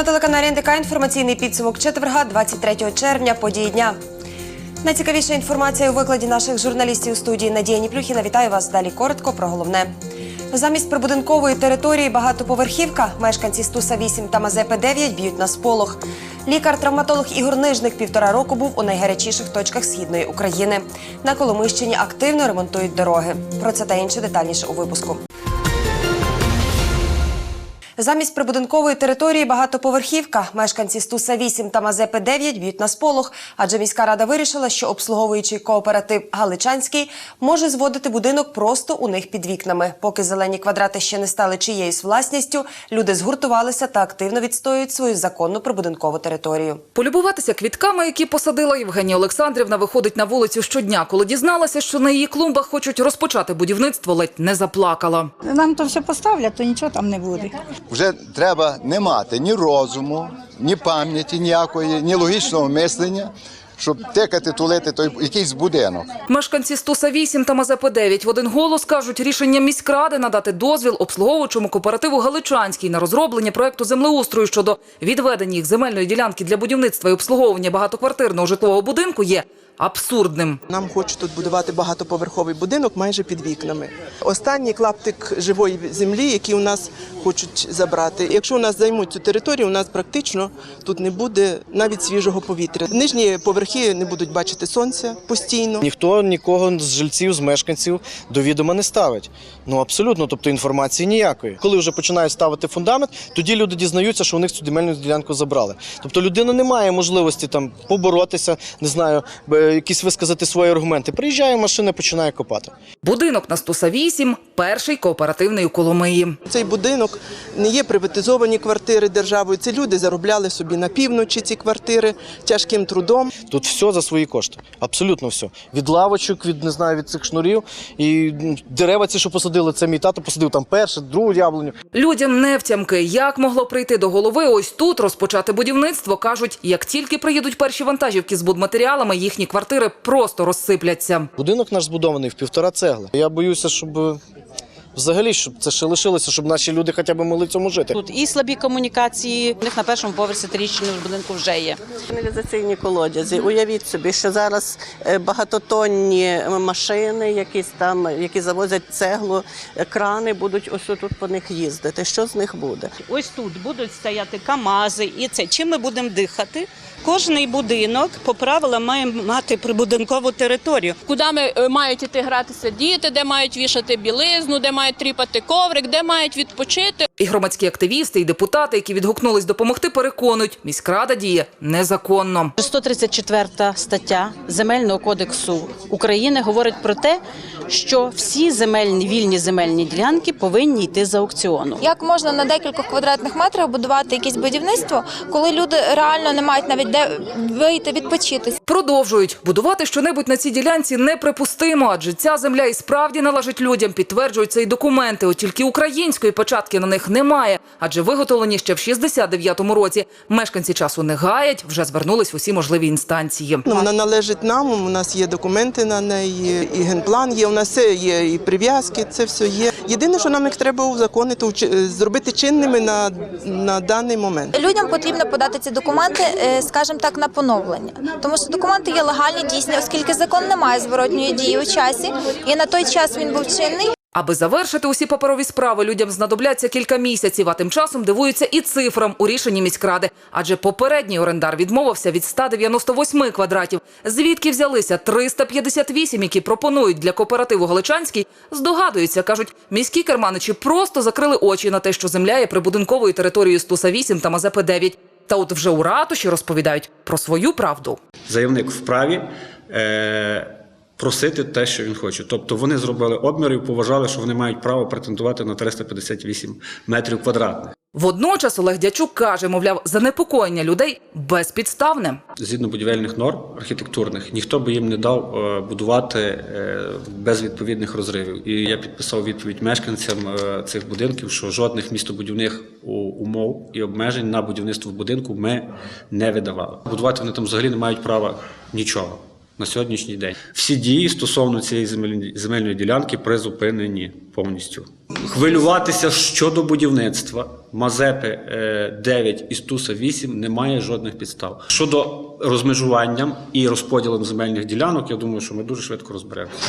На телеканалі НТК інформаційний підсумок четверга, 23 червня, події дня. Найцікавіша інформація у викладі наших журналістів у студії Надія Ніплюхіна. Вітаю вас. Далі коротко про головне. Замість прибудинкової території багатоповерхівка мешканці Стуса 8 та Мазепи 9 б'ють на сполох. Лікар-травматолог Ігор Нижник півтора року був у найгарячіших точках східної України. На Коломищині активно ремонтують дороги. Про це та інше детальніше у випуску. Замість прибудинкової території багатоповерхівка мешканці Стуса 8 та Мазепи 9 б'ють на сполох, адже міська рада вирішила, що обслуговуючий кооператив Галичанський може зводити будинок просто у них під вікнами. Поки зелені квадрати ще не стали чиєюсь власністю, люди згуртувалися та активно відстоюють свою законну прибудинкову територію. Полюбуватися квітками, які посадила Євгенія Олександрівна, виходить на вулицю щодня. Коли дізналася, що на її клумбах хочуть розпочати будівництво, ледь не заплакала. Нам то все поставлять, то нічого там не буде. Вже треба не мати ні розуму, ні пам'яті ніякої, ні логічного мислення, щоб тикати, тулити той якийсь будинок. Мешканці Стуса 8 та Мазепи 9 в один голос кажуть, рішення міськради надати дозвіл обслуговуючому кооперативу Галичанський на розроблення проекту землеустрою щодо відведення їх земельної ділянки для будівництва і обслуговування багатоквартирного житлового будинку є абсурдним. Нам хочуть тут будувати багатоповерховий будинок майже під вікнами. Останній клаптик живої землі, який у нас хочуть забрати. Якщо у нас займуть цю територію, у нас практично тут не буде навіть свіжого повітря. Нижні поверхи не будуть бачити сонця постійно. Ніхто нікого з жильців, з мешканців до відома не ставить. Ну абсолютно, тобто інформації ніякої. Коли вже починають ставити фундамент, тоді люди дізнаються, що у них цю земельну ділянку забрали. Тобто людина не має можливості там поборотися, не знаю, б- якісь висказати свої аргументи. Приїжджає машина, починає копати. Будинок на Стуса 8 – перший кооперативний у Коломиї. Цей будинок не є приватизовані квартири державою. Це люди заробляли собі на півночі ці квартири тяжким трудом. Тут все за свої кошти. Абсолютно все. Від лавочок, від не знаю, від цих шнурів. І дерева, ці, що посадили, це мій тато посадив там перше, другу яблуню. Людям не втямки, як могло прийти до голови ось тут розпочати будівництво, кажуть, як тільки приїдуть перші вантажівки з будматеріалами, їхні квартири просто розсипляться. Будинок наш збудований в півтора цегли. Я боюся, щоб взагалі щоб це ще лишилося, щоб наші люди хоча б могли в цьому жити. Тут і слабі комунікації. У них на першому поверсі тріщини в будинку вже є. Каналізаційні колодязі. Уявіть собі, що зараз е, багатотонні машини, якісь там, які завозять цеглу, е, крани будуть ось тут по них їздити. Що з них буде? Ось тут будуть стояти камази, і це чим ми будемо дихати. Кожний будинок по правилам має мати прибудинкову територію. куди ми е, мають іти гратися діти, де мають вішати білизну, де мають тріпати коврик, де мають відпочити. І громадські активісти, і депутати, які відгукнулись допомогти, переконують, міськрада діє незаконно. 134 стаття Земельного кодексу України говорить про те, що всі земельні вільні земельні ділянки повинні йти за аукціону. Як можна на декількох квадратних метрах будувати якесь будівництво, коли люди реально не мають навіть де вийти відпочити? Продовжують будувати щонебудь на цій ділянці неприпустимо, адже ця земля і справді належить людям. Підтверджують це і документи. От тільки української початки на них немає, адже виготовлені ще в 69-му році. Мешканці часу не гаять, вже звернулись в усі можливі інстанції. Ну, вона належить нам. У нас є документи на неї, і генплан є. У нас все є, і прив'язки. Це все є. Єдине, що нам їх треба узаконити, вчи- зробити чинними на, на даний момент. Людям потрібно подати ці документи, е, скажімо так, на поновлення, тому що документи є легальні, дійсні, оскільки закон не має зворотньої дії у часі, і на той час він був чинний. Аби завершити усі паперові справи, людям знадобляться кілька місяців, а тим часом дивуються і цифрам у рішенні міськради. Адже попередній орендар відмовився від 198 квадратів. Звідки взялися 358, які пропонують для кооперативу Галичанський, здогадуються, кажуть, міські керманичі просто закрили очі на те, що земля є прибудинковою територією Стуса 8 та Мазепи 9. Та от вже у ратуші розповідають про свою правду. заявник вправі е, просити те, що він хоче. Тобто вони зробили обміри і поважали, що вони мають право претендувати на 358 метрів квадратних. Водночас Олег Дячук каже, мовляв, занепокоєння людей безпідставне. Згідно будівельних норм архітектурних, ніхто би їм не дав е, будувати е, без відповідних розривів. І я підписав відповідь мешканцям е, цих будинків, що жодних містобудівних умов і обмежень на будівництво будинку ми не видавали. Будувати вони там взагалі не мають права нічого. На сьогоднішній день. Всі дії стосовно цієї земельної, ділянки призупинені повністю. Хвилюватися щодо будівництва Мазепи е, 9 і Стуса 8 немає жодних підстав. Щодо розмежуванням і розподілом земельних ділянок, я думаю, що ми дуже швидко розберемося.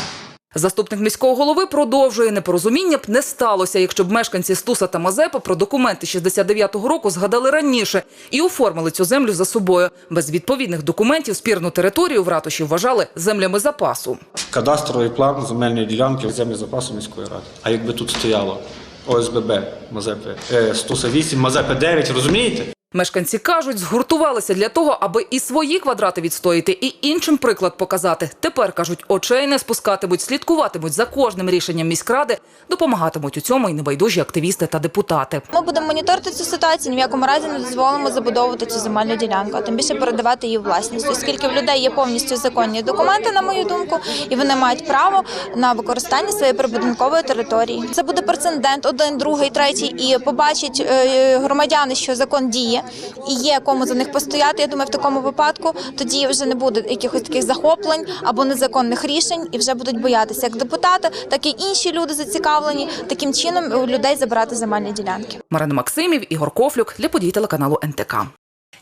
Заступник міського голови продовжує непорозуміння б не сталося, якщо б мешканці Стуса та Мазепи про документи 69-го року згадали раніше і оформили цю землю за собою. Без відповідних документів спірну територію в ратуші вважали землями запасу. Кадастровий план земельної ділянки землі запасу міської ради. А якби тут стояло ОСББ Мазепи е, Стуса 8, Мазепи 9, розумієте? Мешканці кажуть, згуртувалися для того, аби і свої квадрати відстояти, і іншим приклад показати. Тепер кажуть, очей не спускатимуть, слідкуватимуть за кожним рішенням міськради, допомагатимуть у цьому і небайдужі активісти та депутати. Ми будемо моніторити цю ситуацію. Ні в якому разі не дозволимо забудовувати цю земельну ділянку, а тим більше передавати її власність, оскільки в людей є повністю законні документи, на мою думку, і вони мають право на використання своєї прибудинкової території. Це буде прецедент, один, другий, третій, і побачать е, громадяни, що закон діє і є кому за них постояти. Я думаю, в такому випадку тоді вже не буде якихось таких захоплень або незаконних рішень, і вже будуть боятися як депутати, так і інші люди зацікавлені таким чином людей забирати земельні ділянки. Марина Максимів, Ігор Кофлюк для подій телеканалу НТК.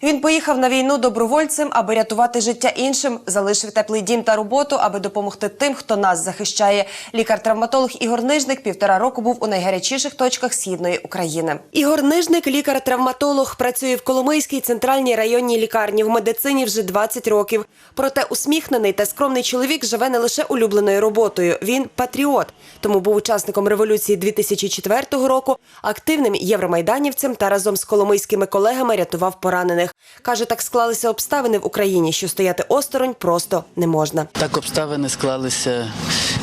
Він поїхав на війну добровольцем, аби рятувати життя іншим, залишив теплий дім та роботу, аби допомогти тим, хто нас захищає. Лікар-травматолог Ігор Нижник півтора року був у найгарячіших точках східної України. Ігор Нижник, лікар-травматолог, працює в Коломийській центральній районній лікарні в медицині вже 20 років. Проте усміхнений та скромний чоловік живе не лише улюбленою роботою. Він патріот, тому був учасником революції 2004 року, активним євромайданівцем та разом з коломийськими колегами рятував поранених. Каже, так склалися обставини в Україні, що стояти осторонь просто не можна. Так обставини склалися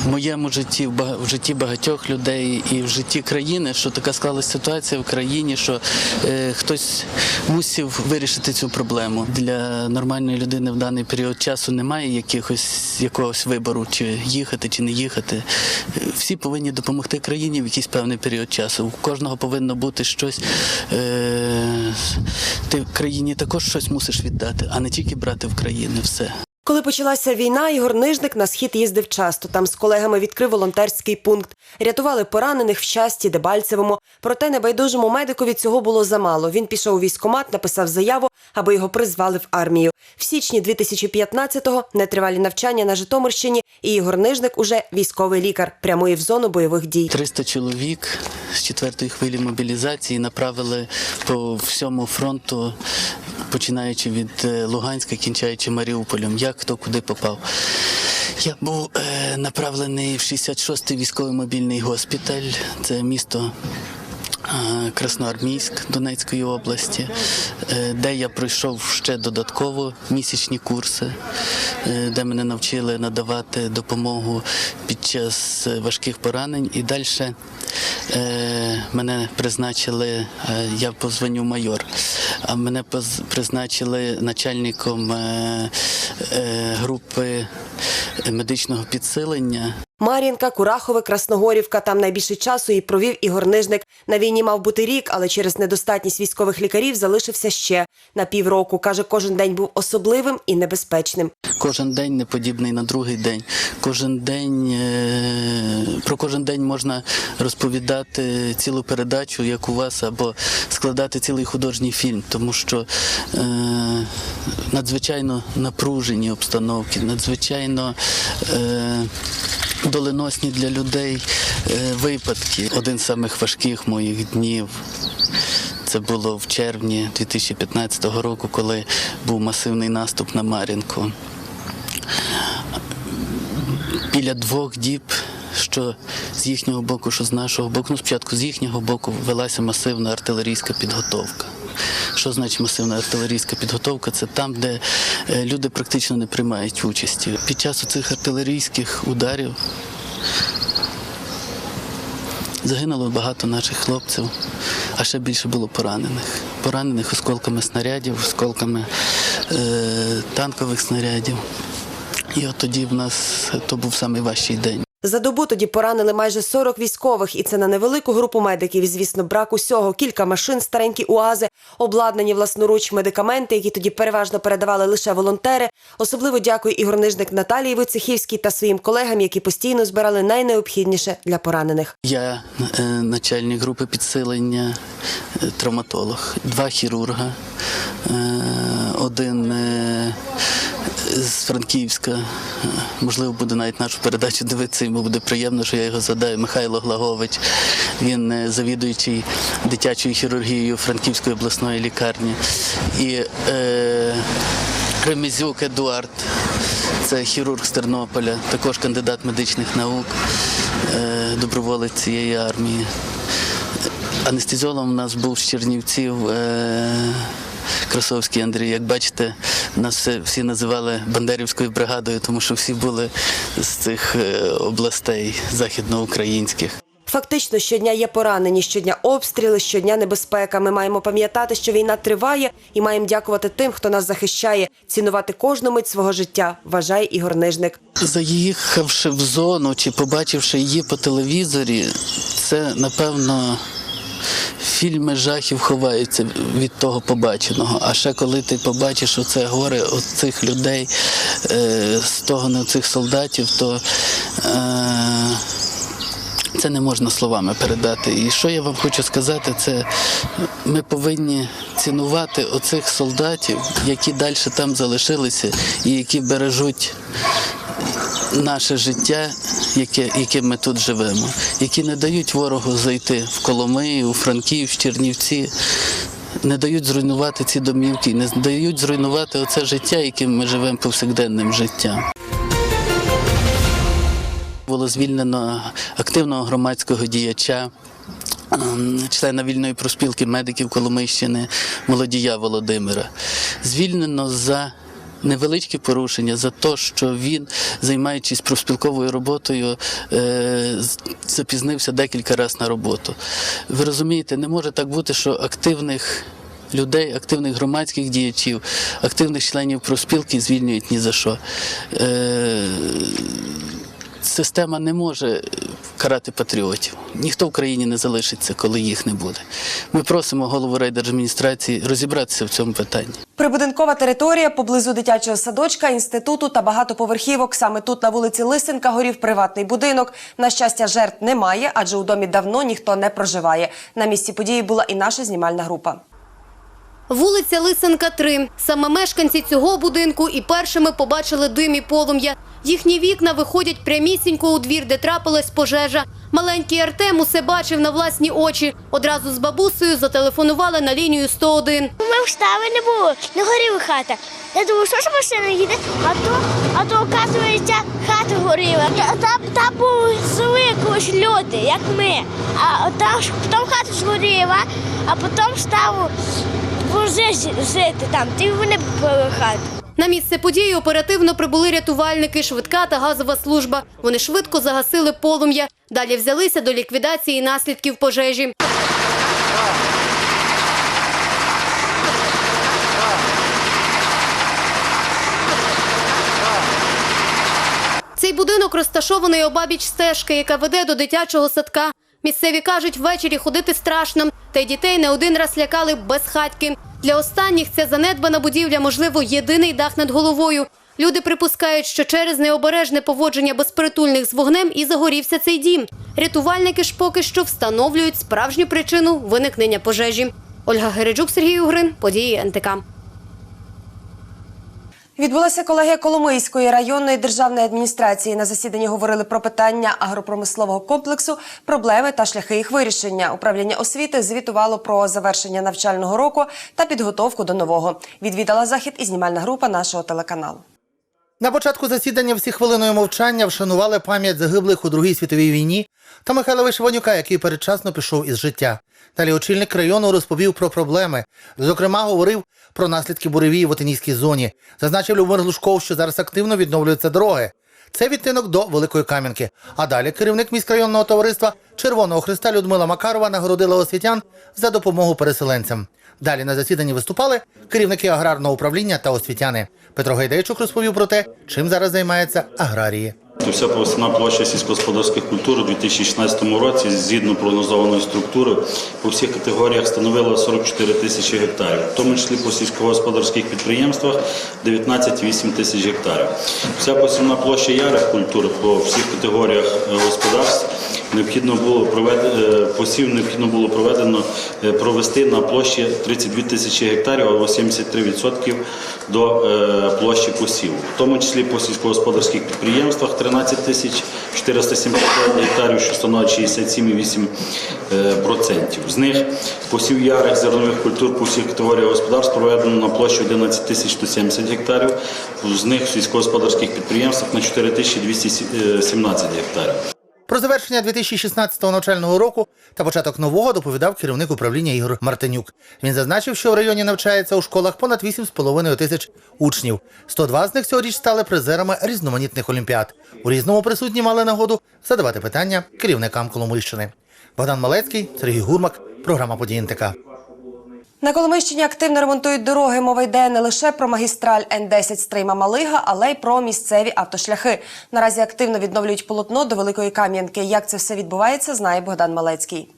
в моєму житті, в житті багатьох людей і в житті країни, що така склалася ситуація в країні, що е, хтось мусив вирішити цю проблему. Для нормальної людини в даний період часу немає якихось якогось вибору, чи їхати, чи не їхати. Всі повинні допомогти країні в якийсь певний період часу. У кожного повинно бути щось. Е, країні також щось мусиш віддати, а не тільки брати в країни все. Коли почалася війна, Ігор Нижник на схід їздив часто. Там з колегами відкрив волонтерський пункт. Рятували поранених в щасті, Дебальцевому. Проте небайдужому медикові цього було замало. Він пішов у військкомат, написав заяву, аби його призвали в армію. В січні 2015-го нетривалі навчання на Житомирщині, і Ігор Нижник уже військовий лікар, прямує в зону бойових дій. 300 чоловік з четвертої хвилі мобілізації направили по всьому фронту, починаючи від е, Луганська, кінчаючи Маріуполем. Як хто куди попав. Я був е, направлений в 66-й військовий мобільний госпіталь. Це місто. е, Красноармійськ Донецької області, е, де я пройшов ще додатково місячні курси, е, де мене навчили надавати допомогу під час важких поранень. І далі мене призначили, я по званню майор, а мене призначили начальником е, е, групи медичного підсилення. Мар'їнка, Курахове, Красногорівка. Там найбільше часу і провів Ігор Нижник. На війні мав бути рік, але через недостатність військових лікарів залишився ще на півроку. Каже, кожен день був особливим і небезпечним. Кожен день не подібний на другий день. Кожен день е, про кожен день можна розповідати цілу передачу, як у вас, або складати цілий художній фільм, тому що е, надзвичайно напружені обстановки, надзвичайно. Е, Доленосні для людей е, випадки. Один з самих важких моїх днів це було в червні 2015 року, коли був масивний наступ на Мар'їнку. Біля двох діб, що з їхнього боку, що з нашого боку, ну спочатку з їхнього боку велася масивна артилерійська підготовка. Що значить масивна артилерійська підготовка? Це там, де е, люди практично не приймають участі. Під час цих артилерійських ударів загинуло багато наших хлопців, а ще більше було поранених. Поранених осколками снарядів, осколками е, танкових снарядів. І от тоді в нас то був найважчий день. За добу тоді поранили майже 40 військових, і це на невелику групу медиків. Звісно, брак усього. Кілька машин, старенькі уази, обладнані власноруч медикаменти, які тоді переважно передавали лише волонтери. Особливо дякую ігорнижник Наталії Вицехівській та своїм колегам, які постійно збирали найнеобхідніше для поранених. Я е, начальник групи підсилення, е, травматолог, два хірурга, е, один е, з Франківська. Е, Можливо, буде навіть нашу передачу дивитися, йому буде приємно, що я його задаю. Михайло Глагович. Він е, завідуючий дитячою хірургією Франківської обласної лікарні. І е, Ремезюк Едуард. Це хірург з Тернополя, також кандидат медичних наук, е, доброволець цієї армії. Анестезіологом у нас був з Чернівців Красовський Андрій. Як бачите, нас всі називали Бандерівською бригадою, тому що всі були з цих е, областей західноукраїнських. Фактично щодня є поранені, щодня обстріли, щодня небезпека. Ми маємо пам'ятати, що війна триває, і маємо дякувати тим, хто нас захищає, цінувати кожну мить свого життя. Вважає Ігор Нижник. Заїхавши в зону чи побачивши її по телевізорі, це напевно. Фільми жахів ховаються від того побаченого. А ще коли ти побачиш оце горе оцих людей, е, стогони цих солдатів, то е, це не можна словами передати. І що я вам хочу сказати, це ми повинні цінувати оцих солдатів, які далі там залишилися і які бережуть наше життя, яке, яким ми тут живемо, які не дають ворогу зайти в Коломию, у Франків, в Чернівці, не дають зруйнувати ці домівки, не дають зруйнувати оце життя, яким ми живемо повсякденним життям. Було звільнено активного громадського діяча. ем, Члена вільної проспілки медиків Коломийщини Молодія Володимира. Звільнено за невеличкі порушення, за те, що він, займаючись профспілковою роботою, е, запізнився декілька разів на роботу. Ви розумієте, не може так бути, що активних людей, активних громадських діячів, активних членів профспілки звільнюють ні за що. Е, Система не може карати патріотів. Ніхто в країні не залишиться, коли їх не буде. Ми просимо голову райдержадміністрації розібратися в цьому питанні. Прибудинкова територія поблизу дитячого садочка, інституту та багатоповерхівок. Саме тут на вулиці Лисенка горів приватний будинок. На щастя, жертв немає, адже у домі давно ніхто не проживає. На місці події була і наша знімальна група. Вулиця Лисенка, 3. Саме мешканці цього будинку і першими побачили дим і полум'я. Їхні вікна виходять прямісінько у двір, де трапилась пожежа. Маленький Артем усе бачив на власні очі. Одразу з бабусею зателефонували на лінію 101. Ми встали не було, не горіла хата. Я думаю, що ж машина їде, а то, а то, оказується, хата горіла. Там, там були колись люди, як ми. А там, потім хата згоріла, а потім стало вози жити там, ти вони попали хату. На місце події оперативно прибули рятувальники, швидка та газова служба. Вони швидко загасили полум'я. Далі взялися до ліквідації наслідків пожежі. Цей будинок розташований обабіч стежки, яка веде до дитячого садка. Місцеві кажуть, ввечері ходити страшно, та й дітей не один раз лякали безхатьки. Для останніх ця занедбана будівля, можливо, єдиний дах над головою. Люди припускають, що через необережне поводження безпритульних з вогнем і загорівся цей дім. Рятувальники ж поки що встановлюють справжню причину виникнення пожежі. Ольга Гереджук, Сергій Угрин, події НТК. Відбулася колегія Коломийської районної державної адміністрації. На засіданні говорили про питання агропромислового комплексу, проблеми та шляхи їх вирішення. Управління освіти звітувало про завершення навчального року та підготовку до нового. Відвідала захід і знімальна група нашого телеканалу. На початку засідання всі хвилиною мовчання вшанували пам'ять загиблих у Другій світовій війні та Михайла Вишиванюка, який передчасно пішов із життя. Далі очільник району розповів про проблеми. Зокрема, говорив про наслідки буревії в Отинійській зоні. Зазначив Любомир Лужков, що зараз активно відновлюються дороги. Це відтинок до Великої Кам'янки. А далі керівник міськрайонного товариства Червоного Христа Людмила Макарова нагородила освітян за допомогу переселенцям. Далі на засіданні виступали керівники аграрного управління та освітяни. Петро Гайдейчук розповів про те, чим зараз займаються аграрії. вся посівна площа сільськогосподарських культур у 2016 році, згідно прогнозованої структури, по всіх категоріях становила 44 тисячі гектарів, в тому числі по сільськогосподарських підприємствах 19,8 тисяч гектарів. Вся посівна площа ярих культур по всіх категоріях е, господарств необхідно було проведено посів необхідно було проведено е, провести на площі 32 тисячі гектарів або 73% до е, площі посіву. В тому числі по сільськогосподарських підприємствах 13 тисяч 475 гектарів, що становить 67,8%. е. З них посів ярих зернових культур по всіх категоріях господарств проведено на площі 11 тисяч 170 гектарів, з них в сільськогосподарських підприємствах на 4 тисячі 217 гектарів. Про завершення 2016 навчального року та початок нового доповідав керівник управління Ігор Мартинюк. Він зазначив, що в районі навчається у школах понад 8,5 тисяч учнів. 102 з них цьогоріч стали призерами різноманітних олімпіад. У різному присутні мали нагоду задавати питання керівникам Коломийщини. Богдан Малецький, Сергій Гурмак, програма «Події НТК». На Коломийщині активно ремонтують дороги. Мова йде не лише про магістраль Н-10 Стрийма Малига, але й про місцеві автошляхи. Наразі активно відновлюють полотно до Великої Кам'янки. Як це все відбувається, знає Богдан Малецький.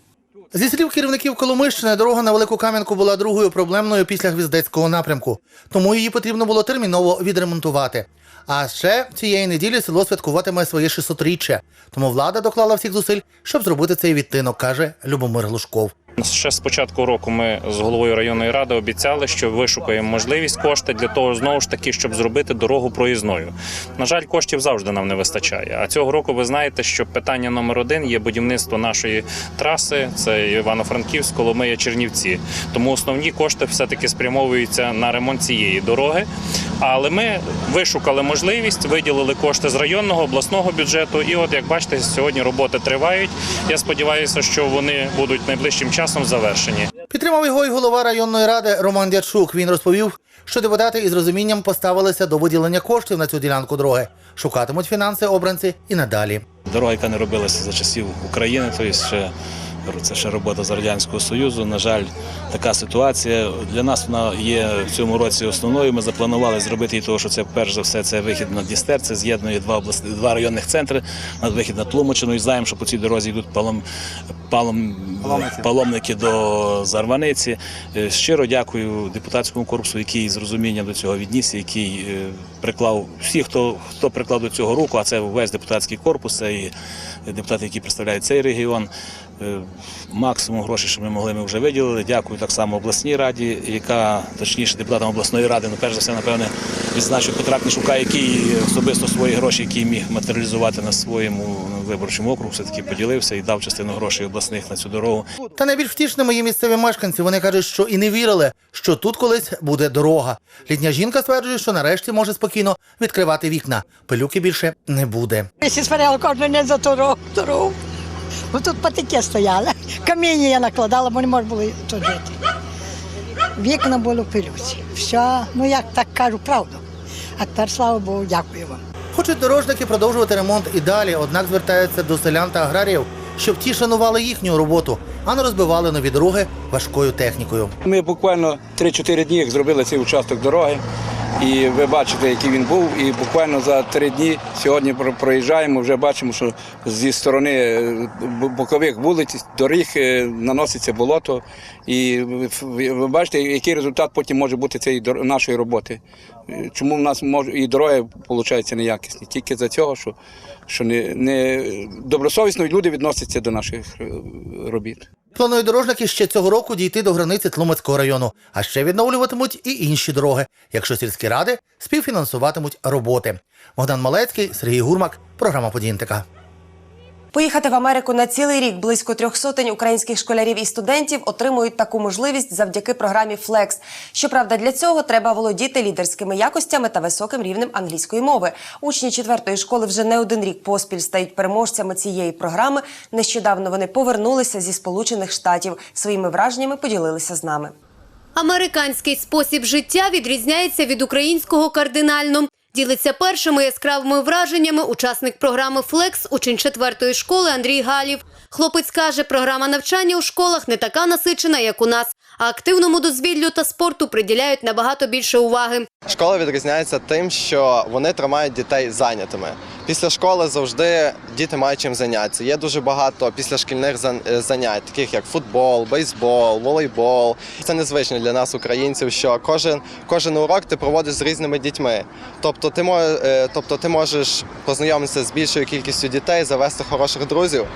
Зі слів керівників Коломийщини, дорога на Велику Кам'янку була другою проблемною після Гвіздецького напрямку, тому її потрібно було терміново відремонтувати. А ще цієї неділі село святкуватиме своє 600-річчя, тому влада доклала всіх зусиль, щоб зробити цей відтинок, каже Любомир Глушков. Ще з початку року ми з головою районної ради обіцяли, що вишукаємо можливість кошти для того, знову ж таки, щоб зробити дорогу проїзною. На жаль, коштів завжди нам не вистачає. А цього року ви знаєте, що питання номер один є будівництво нашої траси. Це Івано-Франківськ, Коломия, Чернівці. Тому основні кошти все-таки спрямовуються на ремонт цієї дороги. Але ми вишукали можливість, виділили кошти з районного обласного бюджету. І от як бачите, сьогодні роботи тривають. Я сподіваюся, що вони будуть найближчим часом завершені. Підтримав його й голова районної ради Роман Дячук. Він розповів, що депутати із розумінням поставилися до виділення коштів на цю ділянку дороги. Шукатимуть фінанси обранці і надалі. Дорога, яка не робилася за часів України, тобто ще це ще робота з радянського союзу. На жаль, така ситуація для нас вона є в цьому році основною. Ми запланували зробити і того, що це перш за все це вихід на Дністер, це з'єднує два обласні два районних центри. На вихід на Тлумачину. І знаємо, що по цій дорозі йдуть палом, палом паломники до Зарваниці. Е, Щиро дякую депутатському корпусу, який з розумінням до цього відніс, який е, приклав всі, хто хто приклав до цього руку, а це весь депутатський корпус, це і депутати, які представляють цей регіон. Е, Максимум грошей, що ми могли, ми вже виділили. Дякую так само обласній раді, яка точніше депутатам обласної ради, ну перш за все, напевне, відзначив Петра Книшука, який особисто свої гроші, які міг матеріалізувати на своєму виборчому округу, все таки поділився і дав частину грошей обласних на цю дорогу. Та найбільш втішними є місцеві мешканці. Вони кажуть, що і не вірили, що тут колись буде дорога. Літня жінка стверджує, що нарешті може спокійно відкривати вікна. Пилюки більше не буде. Ми сварили кожен день за дорогу. Бо тут патики стояли. Каміння я накладала, бо не можна було тут жити. Вікна були в пилюці. Все, ну як так кажу, правду. А тепер, слава Богу, дякую вам. Хочуть дорожники продовжувати ремонт і далі, однак звертаються до селян та аграріїв, щоб ті шанували їхню роботу, а не розбивали нові дороги важкою технікою. Ми буквально 3-4 дні зробили цей участок дороги. І ви бачите, який він був. І буквально за три дні сьогодні проїжджаємо. Вже бачимо, що зі сторони е, бокових вулиць доріг е, наноситься болото. І ви- бачите, який результат потім може бути цієї нашої роботи. Е, Чому в нас може і дороги виходить неякісні? Тільки за цього, що, що не, не добросовісно люди відносяться до наших робіт. Планують дорожники ще цього року дійти до границі Тлумацького району, а ще відновлюватимуть і інші дороги, якщо сільські ради співфінансуватимуть роботи. Богдан Малецький, Сергій Гурмак, програма «Події НТК». Поїхати в Америку на цілий рік близько трьох сотень українських школярів і студентів отримують таку можливість завдяки програмі Flex. Щоправда, для цього треба володіти лідерськими якостями та високим рівнем англійської мови. Учні четвертої школи вже не один рік поспіль стають переможцями цієї програми. Нещодавно вони повернулися зі Сполучених Штатів. Своїми враженнями поділилися з нами. Американський спосіб життя відрізняється від українського кардинально. Ділиться першими яскравими враженнями учасник програми Флекс, учень четвертої школи Андрій Галів. Хлопець каже, програма навчання у школах не така насичена, як у нас, а активному дозвіллю та спорту приділяють набагато більше уваги. Школа відрізняється тим, що вони тримають дітей зайнятими. Після школи завжди діти мають чим зайнятися. Є дуже багато післяшкільних е, занять, таких як футбол, бейсбол, волейбол. Це незвично для нас, українців, що кожен, кожен урок ти проводиш з різними дітьми. Тобто ти, е, тобто ти можеш познайомитися з більшою кількістю дітей, завести хороших друзів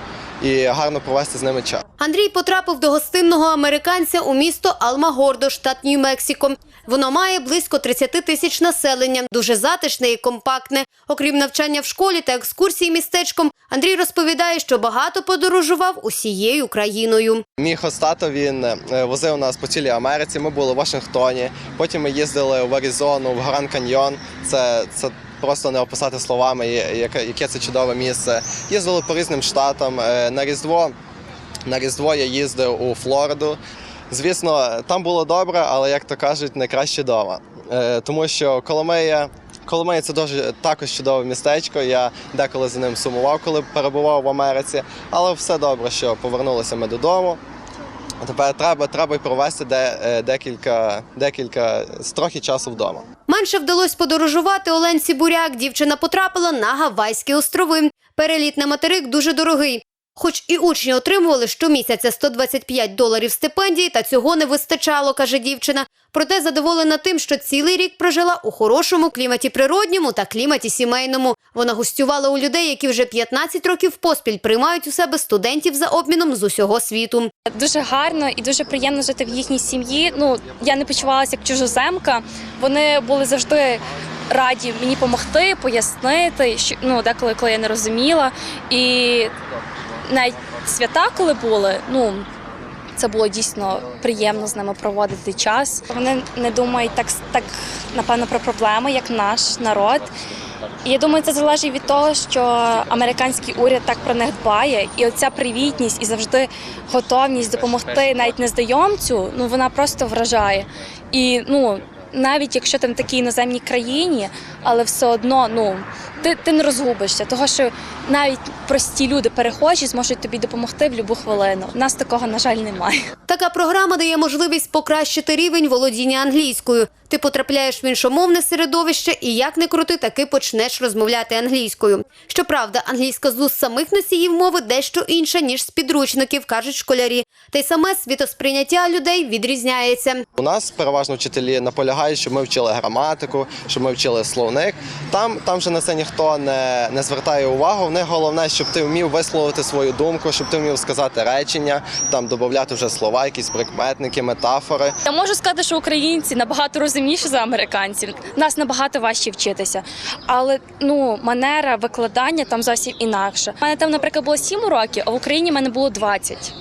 і гарно провести з ними час. Андрій потрапив до гостинного американця у місто Алмагордо, штат Нью-Мексико. Воно має близько 30 тисяч населення, дуже затишне і компактне. Окрім навчання в школі та екскурсій містечком, Андрій розповідає, що багато подорожував усією країною. Мій хостато він е, возив нас по цілій Америці. Ми були в Вашингтоні. Потім ми їздили в Аризону, в Гранд Каньйон. Це, це просто не описати словами, яке, яке це чудове місце. Їздили по різним штатам. Е, На Різдво, на Різдво я їздив у Флориду. Звісно, там було добре, але як то кажуть, не краще вдома. Е, Тому що Коломия, Коломия це дуже також чудове містечко. Я деколи за ним сумував, коли перебував в Америці. Але все добре, що повернулися ми додому. Тепер треба, треба й провести де, е, декілька, декілька трохи часу вдома. Менше вдалося подорожувати Оленці Буряк. Дівчина потрапила на Гавайські острови. Переліт на материк дуже дорогий. Хоч і учні отримували щомісяця 125 доларів стипендії, та цього не вистачало, каже дівчина. Проте задоволена тим, що цілий рік прожила у хорошому кліматі природньому та кліматі сімейному. Вона гостювала у людей, які вже 15 років поспіль приймають у себе студентів за обміном з усього світу. Дуже гарно і дуже приємно жити в їхній сім'ї. Ну я не почувалася як чужоземка. Вони були завжди раді мені допомогти, пояснити, що ну деколи, коли я не розуміла. І навіть свята, коли були, ну. Це було дійсно приємно з ними проводити час. Вони не думають так, так напевно про проблеми, як наш народ. І я думаю, це залежить від того, що американський уряд так про них дбає, і оця привітність і завжди готовність допомогти навіть незнайомцю, ну вона просто вражає. І ну навіть якщо ти в такій іноземній країні, але все одно ну ти, ти не розгубишся, того що навіть прості люди перехожі зможуть тобі допомогти в будь-яку хвилину. У нас такого на жаль немає. Така програма дає можливість покращити рівень володіння англійською. Ти потрапляєш в іншомовне середовище і як не крути, таки почнеш розмовляти англійською. Щоправда, англійська з уст самих носіїв мови дещо інша, ніж з підручників, кажуть школярі. Та й саме світосприйняття людей відрізняється. У нас переважно вчителі наполягають, щоб ми вчили граматику, щоб ми вчили словник. Там, там же на це ніхто не, не звертає увагу. В них головне, щоб ти вмів висловити свою думку, щоб ти вмів сказати речення, там додати вже слова, якісь прикметники, метафори. Я можу сказати, що українці набагато розумніші за американців. Нас набагато важче вчитися. Але ну манера викладання там зовсім інакша. У мене там, наприклад, було 7 років, а в Україні в мене було 20.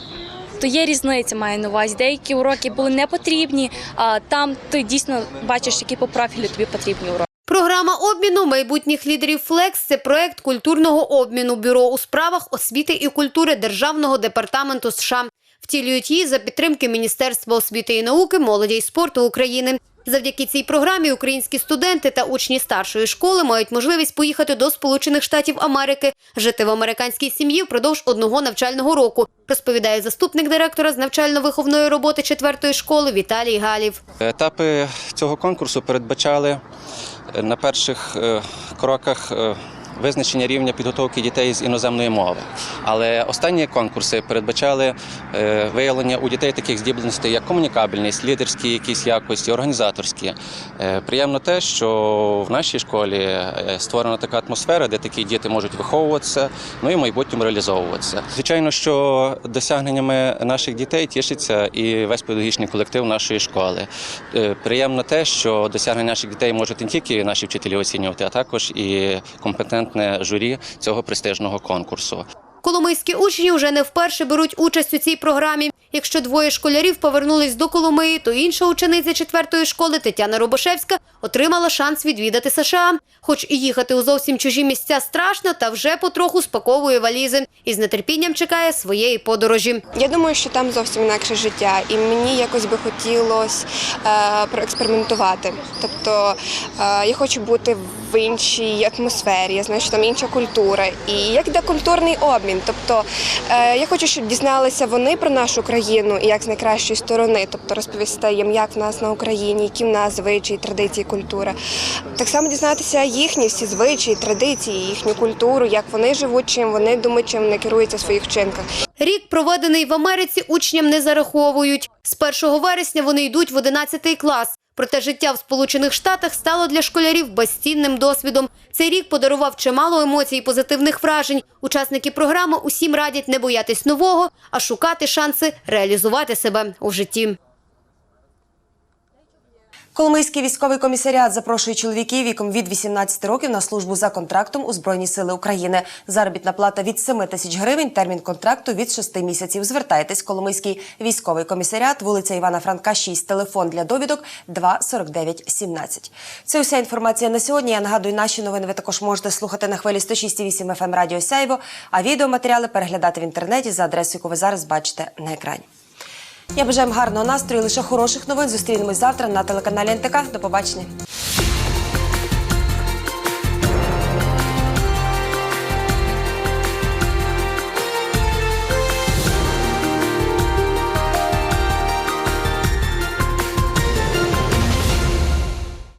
То є різниця, маю на увазі. Деякі уроки були не потрібні, а там ти дійсно бачиш, які по профілю тобі потрібні уроки. Програма обміну майбутніх лідерів Флекс це проект культурного обміну бюро у справах освіти і культури Державного департаменту США. Втілюють її за підтримки Міністерства освіти і науки, молоді і спорту України. Завдяки цій програмі українські студенти та учні старшої школи мають можливість поїхати до Сполучених Штатів Америки, жити в американській сім'ї впродовж одного навчального року, розповідає заступник директора з навчально-виховної роботи четвертої школи Віталій Галів. Етапи цього конкурсу передбачали на перших е, кроках е, визначення рівня підготовки дітей з іноземної мови. Але останні конкурси передбачали е, виявлення у дітей таких здібностей, як комунікабельність, лідерські якісь якості, організаторські. Е, Приємно те, що в нашій школі е, створена така атмосфера, де такі діти можуть виховуватися, ну і в майбутньому реалізовуватися. Звичайно, що досягненнями наших дітей тішиться і весь педагогічний колектив нашої школи. Приємно те, що досягнення наших дітей можуть не тільки наші вчителі оцінювати, а також і компетентне журі цього престижного конкурсу. Коломийські учні вже не вперше беруть участь у цій програмі. Якщо двоє школярів повернулись до Коломиї, то інша учениця четвертої школи Тетяна Робошевська отримала шанс відвідати США. Хоч і їхати у зовсім чужі місця страшно, та вже потроху спаковує валізи і з нетерпінням чекає своєї подорожі. Я думаю, що там зовсім інакше життя, і мені якось би хотілося е, проекспериментувати. Тобто е, я хочу бути в іншій атмосфері. Я знаю, що там інша культура, і як йде культурний обмін. Тобто е, я хочу, щоб дізналися вони про нашу країну і як з найкращої сторони, тобто розповісти їм, як в нас на Україні, які в нас звичаї, традиції, культура. Так само дізнатися їхні всі звичаї, традиції, їхню культуру, як вони живуть, чим вони думають, чим вони керуються в своїх вчинках. Рік, проведений в Америці, учням не зараховують. З 1 вересня вони йдуть в 11 клас. Проте життя в Сполучених Штатах стало для школярів безцінним досвідом. Цей рік подарував чимало емоцій і позитивних вражень. Учасники програми усім радять не боятись нового, а шукати шанси реалізувати себе у житті. Коломийський військовий комісаріат запрошує чоловіків віком від 18 років на службу за контрактом у Збройні Сили України. Заробітна плата від 7 тисяч гривень, термін контракту від 6 місяців. Звертайтесь. Коломийський військовий комісаріат, вулиця Івана Франка, 6, телефон для довідок 2 49 17. Це уся інформація на сьогодні. Я нагадую, наші новини ви також можете слухати на хвилі 106,8 FM Радіо Сяйво, а відеоматеріали переглядати в інтернеті за адресою, яку ви зараз бачите на екрані. Я бажаю гарного настрою, лише хороших новин. Зустрінемось завтра на телеканалі НТК. До побачення.